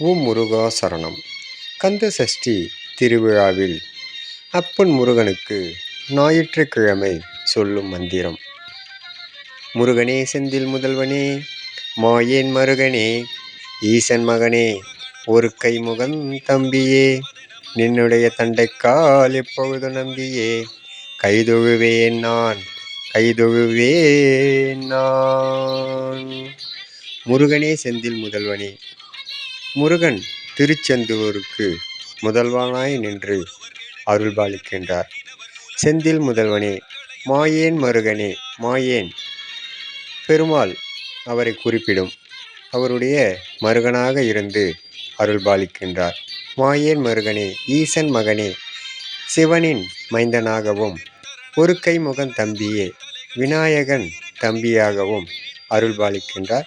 ஓம் முருகா சரணம். கந்த சஷ்டி திருவிழாவில் அப்பன் முருகனுக்கு ஞாயிற்றுக்கிழமை சொல்லும் மந்திரம். முருகனே செந்தில் முதல்வனே மாயேன் மருகனே ஈசன் மகனே ஒரு கை முகம் தம்பியே நின்னுடைய தண்டைக்கால் எப்பொழுது நம்பியே கைதொழுவேன் நான் கைதொழுவேன் நான். முருகனே செந்தில் முதல்வனே முருகன் திருச்செந்தூருக்கு முதல்வனாய் நின்று அருள்பாலிக்கின்றார். செந்தில் முதல்வனே மாயேன் மருகனே மாயேன். பெருமாள் அவரை குறிப்பிடும். அவருடைய மருகனாக இருந்து அருள்பாலிக்கின்றார். மாயேன் மருகனே ஈசன் மகனே சிவனின் மைந்தனாகவும் ஒரு கை முகன் தம்பியே விநாயகன் தம்பியாகவும் அருள்பாலிக்கின்றார்.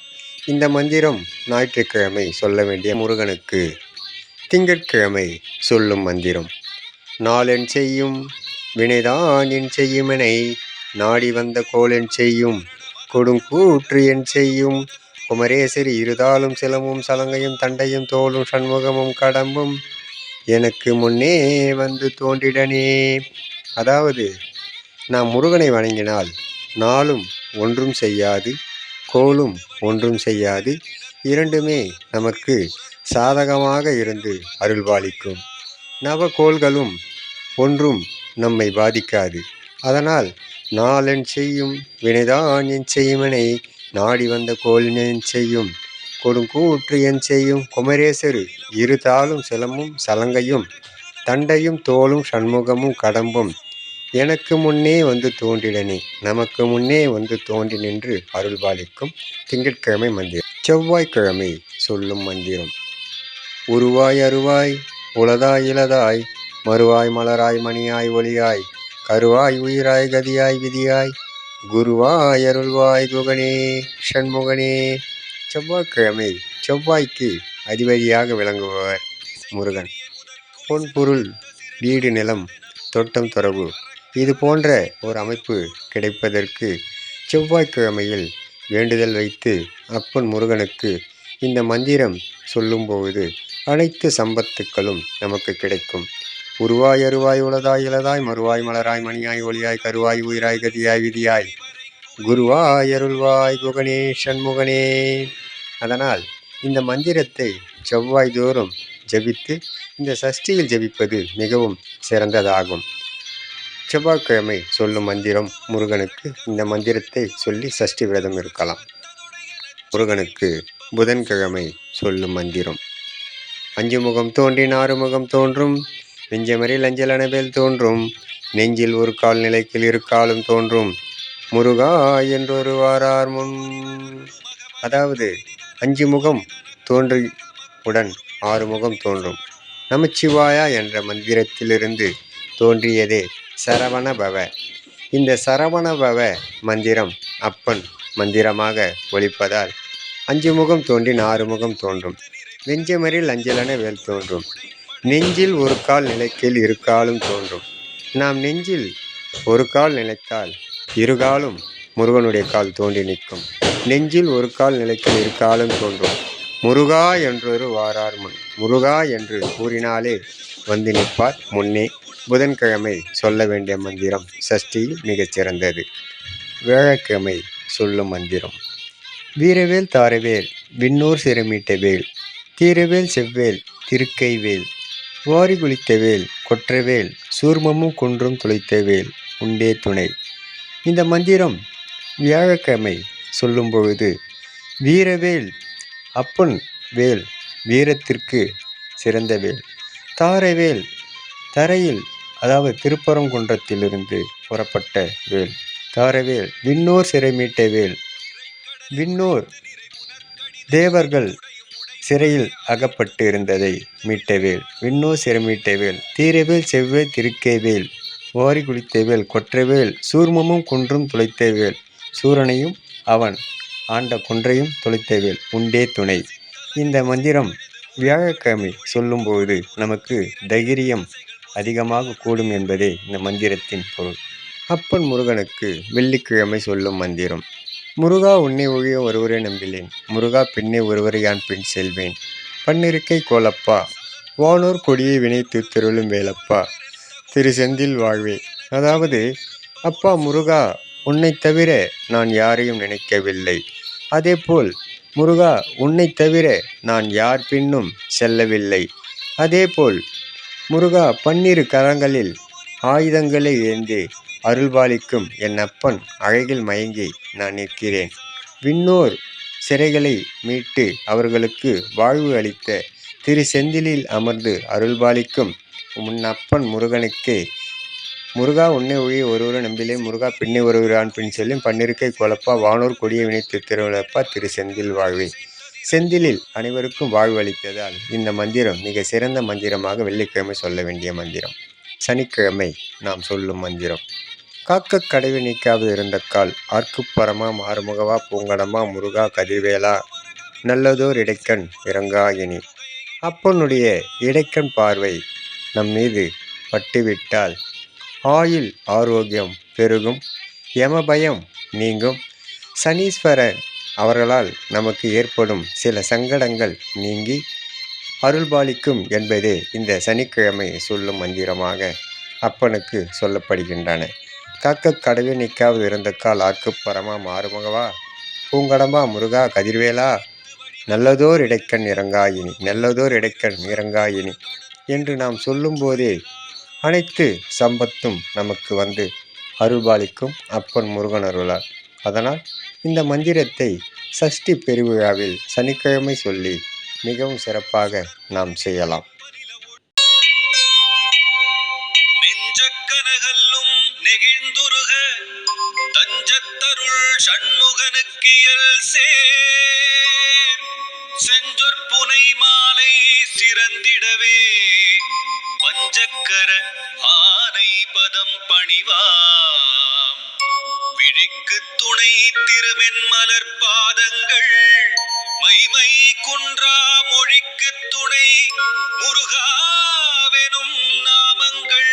இந்த மந்திரம் ஞாயிற்றுக்கிழமை சொல்ல வேண்டிய முருகனுக்கு திங்கட்கிழமை சொல்லும் மந்திரம். நாளென் செய்யும் வினைதான் என் செய்யுமெனை நாடி வந்த கோலென் செய்யும் கொடுங்கூற்று என் செய்யும் குமரேசரி இருதாலும் சிலமும் சலங்கையும் தண்டையும் தோளும் சண்முகமும் கடம்பும் எனக்கு முன்னே வந்து தோன்றிடனே. அதாவது நாம் முருகனை வணங்கினால் நாளும் ஒன்றும் செய்யாது கோலும் ஒன்றும் செய்யாது. இரண்டுமே நமக்கு சாதகமாக இருந்து அருள்பாலிக்கும். நவகோள்களும் ஒன்றும் நம்மை பாதிக்காது. அதனால் நாளென் செய்யும் வினைதான் என் செய்யுமனை நாடி வந்த கோலினன் செய்யும். கொடுங்கூற்று என் செய்யும் குமரேசரு இரு தாளும் சிலமும் சலங்கையும் தண்டையும் தோளும் சண்முகமும் கடம்பும் எனக்கு முன்னே வந்து தோன்றிடனே நமக்கு முன்னே வந்து தோன்றி நின்று அருள்பாலிக்கும் திங்கட்கிழமை மந்திரம். செவ்வாய்க்கிழமை சொல்லும் மந்திரம். உருவாய் அருவாய் உளதாய் இளதாய் மறுவாய் மலராய் மணியாய் ஒளியாய் கருவாய் உயிராய் கதியாய் விதியாய் குருவாய் அருள்வாய் குகனே ஷண்முகனே செவ்வாய்க்கிழமை செவ்வாய்க்கு அதிபதியாக விளங்குபவர் முருகன். பொன் பொருள் வீடு நிலம் தோட்டம் தொடர்பு இது போன்ற ஒரு அமைப்பு கிடைப்பதற்கு செவ்வாய்க்கிழமையில் வேண்டுதல் வைத்து அப்பன் முருகனுக்கு இந்த மந்திரம் சொல்லும்போது அனைத்து சம்பத்துக்களும் நமக்கு கிடைக்கும். உருவாய் அருவாய் உளதாய் இளதாய் மறுவாய் மலராய் மணியாய் ஒளியாய் கருவாய் உயிராய் கதியாய் விதியாய். குருவாய் அருள்வாய் குகனே சண்முகனே. அதனால் இந்த மந்திரத்தை செவ்வாய் தோறும் ஜபித்து இந்த சஷ்டியில் ஜபிப்பது மிகவும் சிறந்ததாகும். செவ்வாய்க்கிழமை சொல்லும் மந்திரம் முருகனுக்கு. இந்த மந்திரத்தை சொல்லி சஷ்டி விரதம் இருக்கலாம். முருகனுக்கு புதன்கிழமை சொல்லும் மந்திரம். அஞ்சு முகம் தோன்றின் ஆறு முகம் தோன்றும். நெஞ்சமரில் அஞ்சல் அனபேல் தோன்றும். நெஞ்சில் ஒரு கால் நிலைக்கில் இருக்காலும் தோன்றும். முருகா என்றொரு வாரார் முன். அதாவது அஞ்சு முகம் தோன்றி உடன் ஆறு முகம் தோன்றும். நமச்சிவாயா என்ற மந்திரத்திலிருந்து தோன்றியதே சரவண பவ இந்த சரவண பவ மந்திரம் அப்பன் மந்திரமாக ஒழிப்பதால் அஞ்சு முகம் தோன்றி ஆறு முகம் தோன்றும். நெஞ்சமரில் அஞ்சலென வேல் தோன்றும். நெஞ்சில் ஒரு கால் நிலைக்கில் இரு காலும் தோன்றும். நாம் நெஞ்சில் ஒரு கால் நிலைத்தால் இரு காலும் முருகனுடைய கால் தோன்றி நிற்கும். நெஞ்சில் ஒரு கால் நிலைக்கில் இரு காலும் தோன்றும். முருகா என்றொரு வாரார் முன் முருகா என்று கூறினாலே வந்து நிற்பார் முன்னே புதன்கிழமை சொல்ல வேண்டிய மந்திரம் சஷ்டியில் மிகச் சிறந்தது. வியாழக்கிழமை சொல்லும் மந்திரம். வீரவேல் தாரவேல் விண்ணூர் சிறுமீட்ட வேல் தீரவேல் செவ்வேல் திருக்கை வேல் வாரி குளித்த வேல் கொற்றவேல் சூர்மமும் குன்றும் துளைத்த வேல் உண்டே துணை. இந்த மந்திரம் வியாழக்கிழமை சொல்லும் பொழுது வீரவேல் அப்பன் வேல் வீரத்திற்கு சிறந்த வேல் தாரவேல் தரையில் அதாவது திருப்பரங்குன்றத்திலிருந்து புறப்பட்ட வேல். தாரவேல் விண்ணோர் சிறை மீட்ட வேல். விண்ணோர் தேவர்கள் சிறையில் அகப்பட்டு இருந்ததை மீட்டவேல் விண்ணோர் சிறை மீட்ட வேல். தீரவேல் செவ்வே திருக்கேவேல் வாரி குளித்த வேல் கொற்றவேல் சூர்மமும் குன்றும் துளைத்தவேல் சூரனையும் அவன் ஆண்ட குன்றையும் துளைத்தவேல் உண்டே துணை. இந்த மந்திரம் வியாழக்கிழமை சொல்லும்போது நமக்கு தைரியம் அதிகமாக கூடும் என்பதே இந்த மந்திரத்தின் பொருள். அப்பன் முருகனுக்கு வெள்ளிக்கிழமை சொல்லும் மந்திரம். முருகா உன்னை ஒழிய ஒருவரை நம்பிலேன். முருகா பின்னே ஒருவரை யான் பின் செல்வேன். பன்னிருக்கை கோலப்பா. வானோர் கொடியை வினைத்து திருளும் வேலப்பா. திரு செந்தில் வாழ்வே. அதாவது அப்பா முருகா உன்னைத் தவிர நான் யாரையும் நினைக்கவில்லை. அதேபோல் முருகா உன்னைத் தவிர நான் யார் பின்னும் செல்லவில்லை. அதேபோல் முருகா பன்னிரு கரங்களில் ஆயுதங்களை ஏந்தி அருள்பாலிக்கும் என் அப்பன் அழகில் மயங்கி நான் நிற்கிறேன். விண்ணோர் சிறைகளை மீட்டு அவர்களுக்கு வாழ்வு அளித்த திரு செந்திலில் அமர்ந்து அருள்பாலிக்கும் உன் அப்பன் முருகனுக்கு. முருகா உன்னை ஒழிய ஒருவரை நம்பிலே முருகா பின்னே ஒருவரான் பின் செல்லும் பன்னிருக்கை குழப்பா வானோர் கொடிய வினைத்து திருவிழப்பா திரு செந்தில் வாழ்வே. செந்திலில் அனைவருக்கும் வாழ்வு அளித்ததால் இந்த மந்திரம் மிக சிறந்த மந்திரமாக வெள்ளிக்கிழமை சொல்ல வேண்டிய மந்திரம். சனிக்கிழமை நாம் சொல்லும் மந்திரம். காக்க கடவை நீக்காவது இருந்த கால் ஆர்க்குப்பரமா மாறுமுகவா பூங்கடமா முருகா கதிர்வேலா நல்லதோர் இடைக்கண் இறங்காயினி அப்பனுடைய இடைக்கண் பார்வை நம் மீது பட்டுவிட்டால் ஆயுள் ஆரோக்கியம் பெருகும் யமபயம் நீங்கும். சனீஸ்வரன் அவர்களால் நமக்கு ஏற்படும் சில சங்கடங்கள் நீங்கி அருள்பாலிக்கும் என்பதே இந்த சனிக்கிழமை சொல்லும் மந்திரமாக அப்பனுக்கு சொல்லப்படுகின்றன. காக்க கடவே நிற்காவது இருந்த கால் பரமா மாறுமுகவா? பூங்கடமா முருகா கதிர்வேலா? நல்லதோர் இடைக்கண் இறங்காயினி நல்லதோர் இடைக்கண் இறங்காயினி என்று நாம் சொல்லும்போதே அனைத்து சம்பத்தும் நமக்கு வந்து அருள்பாலிக்கும் அப்பன் முருகன் அருளால் அதனால் இந்த மந்திரத்தை சஷ்டி பெருவிழாவில் சனிக்கிழமை சொல்லி மிகவும் சிறப்பாக நாம் செய்யலாம். விழிக்கு துணை திருமென்மலர் பாதங்கள் மைமை குன்றா மொழிக்கு துணை முருகாவெனும் நாமங்கள்.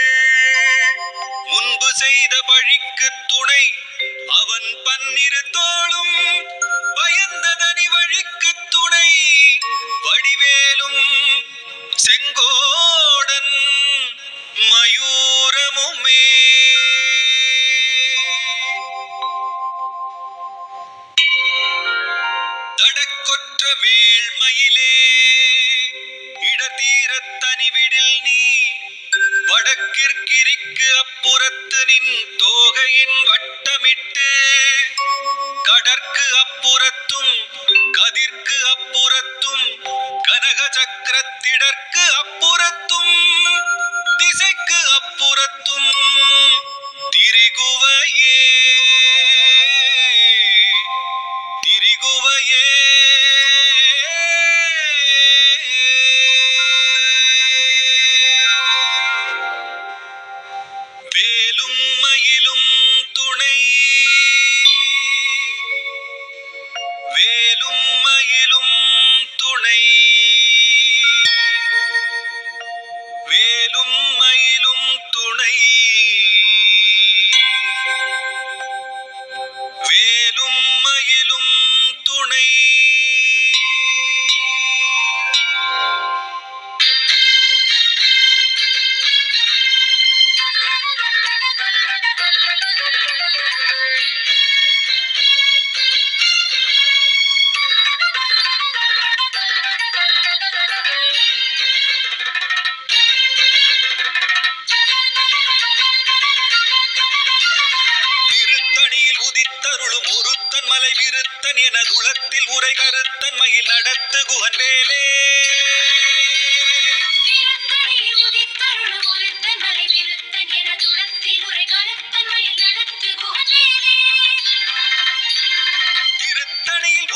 முன்பு செய்த பழிக்கு துணை அவன் பன்னிரு தோளும் அப்புறத்து தோகையின் வட்டமிட்டு கடற்கு அப்புறத்தும் கதிர்க்கு அப்புறத்தும் கனக சக்கரத்திடற்கு விருத்தன் என துளத்தில் உரை கருத்தன் மயில் நடத்து குகன் வேலே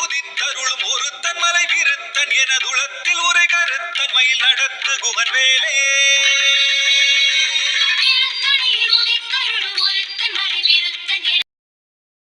உதித்தருளும் ஒருத்தன் மலை விருத்தன் எனது உளத்தில் கருத்தன் உரை கருத்தன் மயில் நடத்து குகன் வேலே